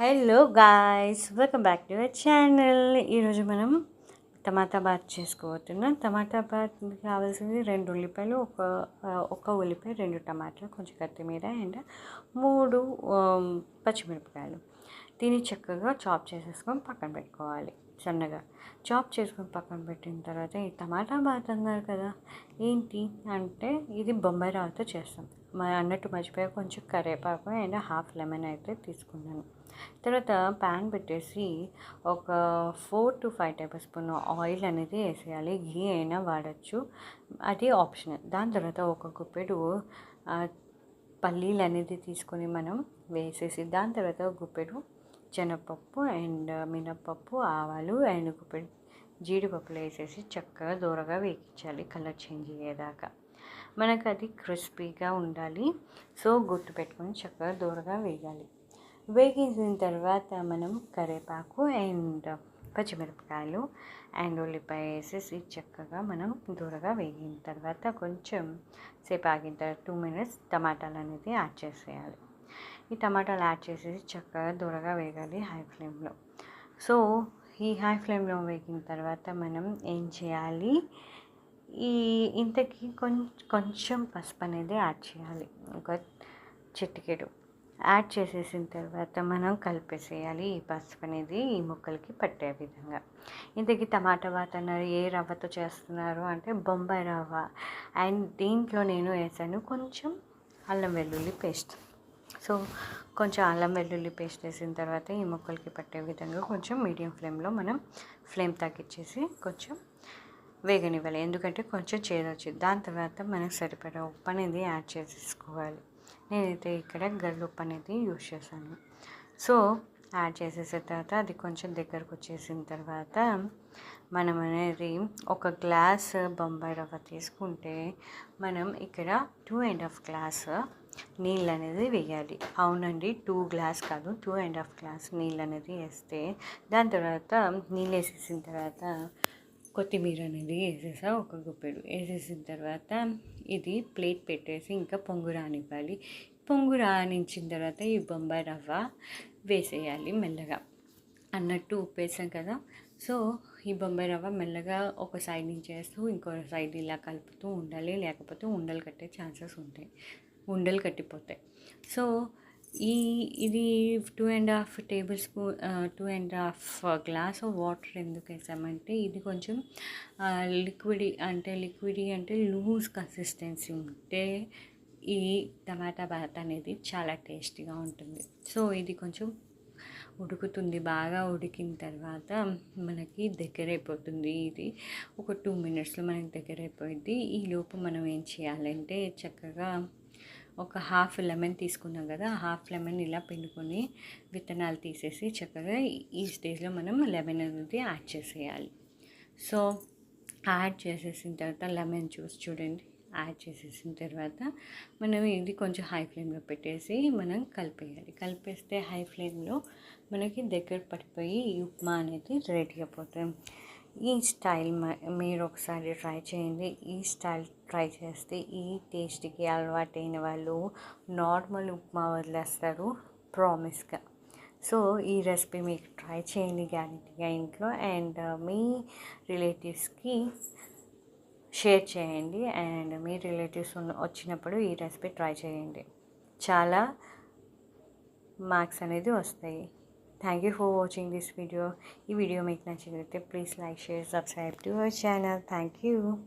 Hello guys welcome back to our channel ఈరోజు మనం టమాటా bath చేసుకోబోతున్నాం. టమాటా బాత్ కావాల్సింది రెండు ఉల్లిపాయలు ఒక ఒక ఉల్లిపాయ రెండు టమాటాలు కొంచెం కొత్తిమీర అండ్ మూడు పచ్చిమిరపకాయలు. దీన్ని చక్కగా చాప్ చేసేసుకొని పక్కన పెట్టుకోవాలి. సన్నగా చాప్ చేసుకుని పక్కన పెట్టిన తర్వాత ఈ టమాటా బాత్ అన్నారు కదా ఏంటి అంటే ఇది బొంబాయి రవ్వతో చేస్తాం. మరి అన్నట్టు మర్చిపోయి కొంచెం కరివేపాకు అండ్ హాఫ్ లెమన్ అయితే తీసుకున్నాను. తర్వాత ప్యాన్ పెట్టేసి ఒక four to five tablespoon oil అనేది వేసేయాలి. ఘీ అయినా వాడచ్చు. అది ఆప్షనల్. దాని తర్వాత ఒక గుప్పెడు పల్లీలు అనేది తీసుకొని మనం వేసేసి దాని తర్వాత ఒక గుప్పెడు శనగపప్పు అండ్ మినప్పప్పు ఆవాలు అండ్ గుప్పెడు జీడిపప్పులు వేసేసి చక్కగా దూరగా వేగించాలి కలర్ చేంజ్ అయ్యేదాకా. మనకు అది క్రిస్పీగా ఉండాలి సో గుర్తు పెట్టుకొని చక్కగా దూరగా వేయాలి. వేగించిన తర్వాత మనం కరివేపాకు అండ్ పచ్చిమిరపకాయలు అండ్ ఉల్లిపాయ వేసేసి చక్కగా మనం దూరగా వేగిన తర్వాత కొంచెం సేపు ఆగిన తర్వాత టూ మినిట్స్ టమాటాలు అనేది యాడ్ చేసేయాలి. ఈ టమాటాలు యాడ్ చేసేసి చక్కగా దూరగా వేగాలి హై ఫ్లేమ్లో. సో ఈ హై ఫ్లేమ్లో వేగిన తర్వాత మనం ఏం చేయాలి? ఈ ఇంతకి కొంచెం కొంచెం పసుపు అనేది యాడ్ చేయాలి. ఒక చిటికెడు. యాడ్ చేసేసిన తర్వాత మనం కలిపేసేయాలి ఈ పసుపు అనేది ఈ ముక్కలకి పట్టే విధంగా. ఇంతకీ టమాటా బాత్ అన్నారు ఏ రవ్వతో చేస్తున్నారు అంటే బొంబాయి రవ్వ. అండ్ దీంట్లో నేను వేసాను కొంచెం అల్లం వెల్లుల్లి పేస్ట్. సో కొంచెం అల్లం వెల్లుల్లి పేస్ట్ వేసిన తర్వాత ఈ ముక్కలకి పట్టే విధంగా కొంచెం మీడియం ఫ్లేమ్లో మనం ఫ్లేమ్ తగ్గించేసి కొంచెం వేగనివ్వాలి. ఎందుకంటే కొంచెం చేదు దాని తర్వాత మనకు సరిపడా ఉప్పు అనేది యాడ్ చేసేసుకోవాలి. నేనైతే ఇక్కడ గల్ ఉప్పు అనేది యూజ్ చేశాను. సో యాడ్ చేసేసిన తర్వాత అది కొంచెం దగ్గరకు వచ్చేసిన తర్వాత మనం అనేది ఒక గ్లాస్ బొంబాయి రవ్వ తీసుకుంటే మనం ఇక్కడ టూ అండ్ హాఫ్ గ్లాస్ నీళ్ళు అనేది వేయాలి. అవునండి టూ గ్లాస్ కాదు టూ అండ్ హాఫ్ గ్లాస్ నీళ్ళు అనేది వేస్తే దాని తర్వాత నీళ్ళు వేసేసిన తర్వాత కొత్తిమీర అనేది వేసేసా ఒక గుప్పెడు. వేసేసిన తర్వాత ఇది ప్లేట్ పెట్టేసి ఇంకా పొంగు రానివ్వాలి. పొంగు రానించిన తర్వాత ఈ బొంబాయి రవ్వ వేసేయాలి మెల్లగా. అన్నట్టు ఉప్పు వేసాం కదా సో ఈ బొంబాయి రవ్వ మెల్లగా ఒక సైడ్ నుంచి వేస్తూ ఇంకో సైడ్ ఇలా కలుపుతూ ఉండాలి లేకపోతే ఉండలు కట్టే ఛాన్సెస్ ఉంటాయి. ఉండలు కట్టిపోతాయి. సో ఈ ఇది two and half tablespoon two and half glass of water ఎందుకు వేసామంటే ఇది కొంచెం లిక్విడ్ అంటే లిక్విడ్ అంటే లూజ్ కన్సిస్టెన్సీ ఉంటే ఈ టమాటా బాత్ అనేది చాలా టేస్టీగా ఉంటుంది. సో ఇది కొంచెం ఉడుకుతుంది. బాగా ఉడికిన తర్వాత మనకి దగ్గర అయిపోతుంది ఇది. ఒక టూ మినిట్స్లో మనకి దగ్గర అయిపోయింది ఈ లోపు మనం ఏం చేయాలంటే చక్కగా ఒక హాఫ్ లెమన్ తీసుకున్నాం కదా హాఫ్ లెమన్ ఇలా పిండుకొని విత్తనాలు తీసేసి చక్కగా ఈ స్టేజ్లో మనం లెమన్ అనేది యాడ్ చేసేయాలి. సో యాడ్ చేసేసిన తర్వాత లెమన్ జ్యూస్ చూడండి యాడ్ చేసేసిన తర్వాత మనం ఇది కొంచెం హై ఫ్లేమ్లో పెట్టేసి మనం కలిపేయాలి. కలిపేస్తే హై ఫ్లేమ్లో మనకి దగ్గర పడిపోయి ఉప్మా అనేది రెడీ అయిపోతుంది. ఈ స్టైల్ మ- మీరు ఒకసారి ట్రై చేయండి. ఈ స్టైల్ ట్రై చేస్తే ఈ టేస్ట్కి అలవాటైన వాళ్ళు నార్మల్ ఉప్మా వదిలేస్తారు. ప్రామిస్గా. సో ఈ రెసిపీ మీకు ట్రై చేయండి గ్యారెంటీగా ఇంట్లో. అండ్ uh, మీ రిలేటివ్స్కి షేర్ చేయండి. అండ్ మీ రిలేటివ్స్ వచ్చినప్పుడు ఈ రెసిపీ ట్రై చేయండి. చాలా మార్క్స్ అనేది వస్తాయి. Thank you for watching this video ఈ వీడియో మీకు నచ్చినట్లయితే please like share subscribe to our channel thank you